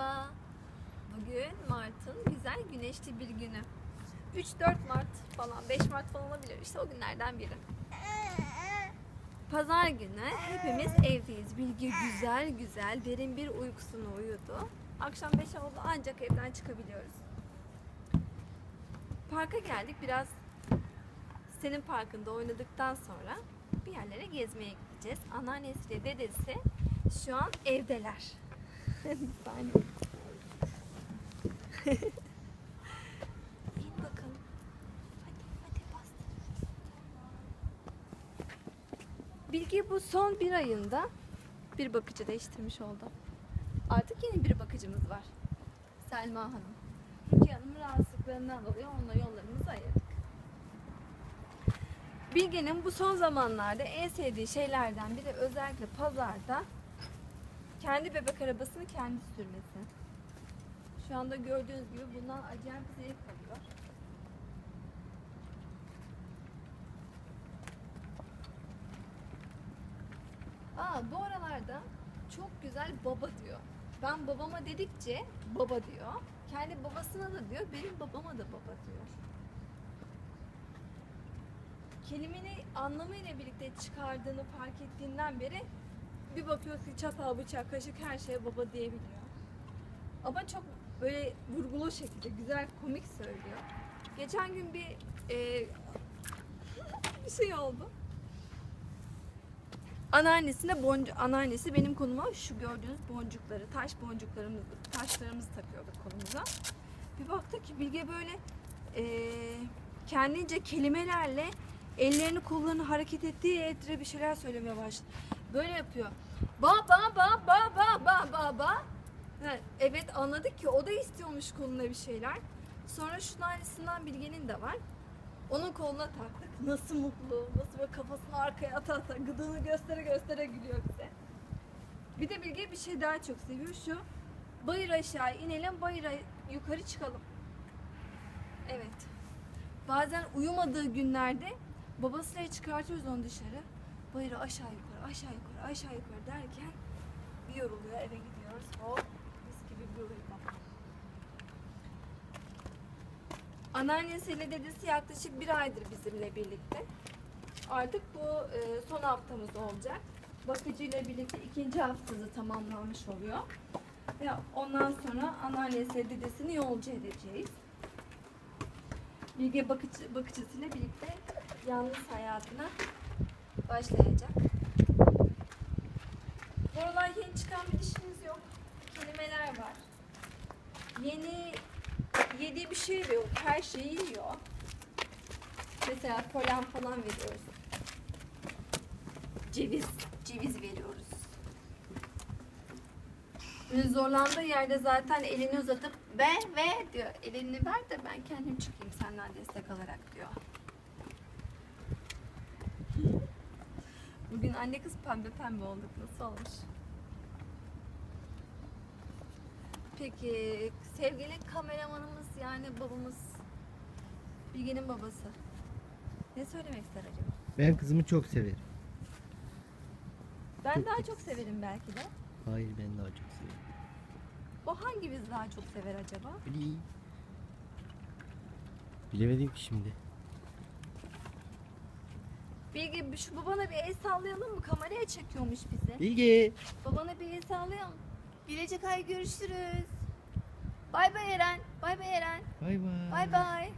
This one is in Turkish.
Merhaba. Bugün Mart'ın güzel güneşli bir günü. 3-4 Mart falan, 5 Mart falan olabilir. İşte o günlerden biri. Pazar günü hepimiz evdeyiz. Bilgi güzel güzel derin bir uykusunu uyudu. Akşam 5 oldu ancak evden çıkabiliyoruz. Parka geldik. Biraz senin parkında oynadıktan sonra bir yerlere gezmeye gideceğiz. Anneannesiyle dedesi şu an evdeler. Saniye. İn bakalım. Hadi hadi. Bilgi bu son bir ayında bir bakıcı değiştirmiş oldu. Artık yeni bir bakıcımız var. Selma Hanım. Rukiye Hanım'ın rahatsızlıklarından dolayı onunla yollarımızı ayırdık. Bilge'nin bu son zamanlarda en sevdiği şeylerden biri özellikle pazarda kendi bebek arabasını kendi sürmesi. Şu anda gördüğünüz gibi bundan acayip zevk alıyor. Aa, bu aralarda çok güzel baba diyor. Ben babama dedikçe baba diyor. Kendi babasına da diyor, benim babama da baba diyor. Kelimenin anlamıyla birlikte çıkardığını fark ettiğinden beri bir bakıyorsun ki çatal, bıçak, kaşık her şeye baba diyebiliyor. Ama çok böyle vurgulu şekilde güzel komik söylüyor. Geçen gün bir e, bir şey oldu. Anneannesine boncu anneannesi benim konuma şu gördüğünüz boncukları, taş boncuklarımızı, taşlarımızı takıyorduk kolumuza. Bir baktık ki Bilge böyle e, kendince kelimelerle ellerini kollarını hareket ettiği ettire bir şeyler söylemeye başladı. Böyle yapıyor. Ba ba ba ba ba ba ba ba. Evet anladık ki o da istiyormuş koluna bir şeyler. Sonra şunun aynısından Bilge'nin de var. Onun koluna taktık. Nasıl mutlu, nasıl böyle kafasını arkaya ata ata, gıdığını göstere göstere gülüyor bize. Bir de Bilge bir şey daha çok seviyor şu. Bayır aşağı inelim, bayır yukarı çıkalım. Evet. Bazen uyumadığı günlerde babasıyla çıkartıyoruz onu dışarı. Bayırı aşağı yukarı, aşağı yukarı, aşağı yukarı derken bir yoruluyor eve gidiyoruz. Hop mis gibi bir uyku. Anneannesiyle dedesi yaklaşık bir aydır bizimle birlikte. Artık bu e, son haftamız olacak. Bakıcıyla birlikte ikinci haftası tamamlanmış oluyor. Ve ondan sonra anneannesiyle dedesini yolcu edeceğiz. Bilge bakıcı, bakıcısıyla birlikte yalnız hayatına başlayacak. Bu yeni çıkan bir dişimiz yok. Kelimeler var. Yeni yediği bir şey de yok. Her şeyi yiyor. Mesela polen falan veriyoruz. Ceviz, ceviz veriyoruz. Ve zorlandığı yerde zaten elini uzatıp ve ve diyor. Elini ver de ben kendim çıkayım senden destek alarak diyor. Bugün anne kız pembe pembe olduk. Nasıl olmuş? Peki sevgili kameramanımız yani babamız Bilge'nin babası ne söylemek ister acaba? Ben kızımı çok severim. Ben Çok daha çok severim belki de. Hayır ben daha çok severim. O hangimiz daha çok sever acaba? Bili. Bilemedim ki şimdi. Bilge şu babana bir el sallayalım mı? Kameraya çekiyormuş bizi. Bilge. Babana bir el sallayalım. Gelecek ay görüşürüz. Bay bay Eren. Bay bay Eren. Bay bay. Bay bay.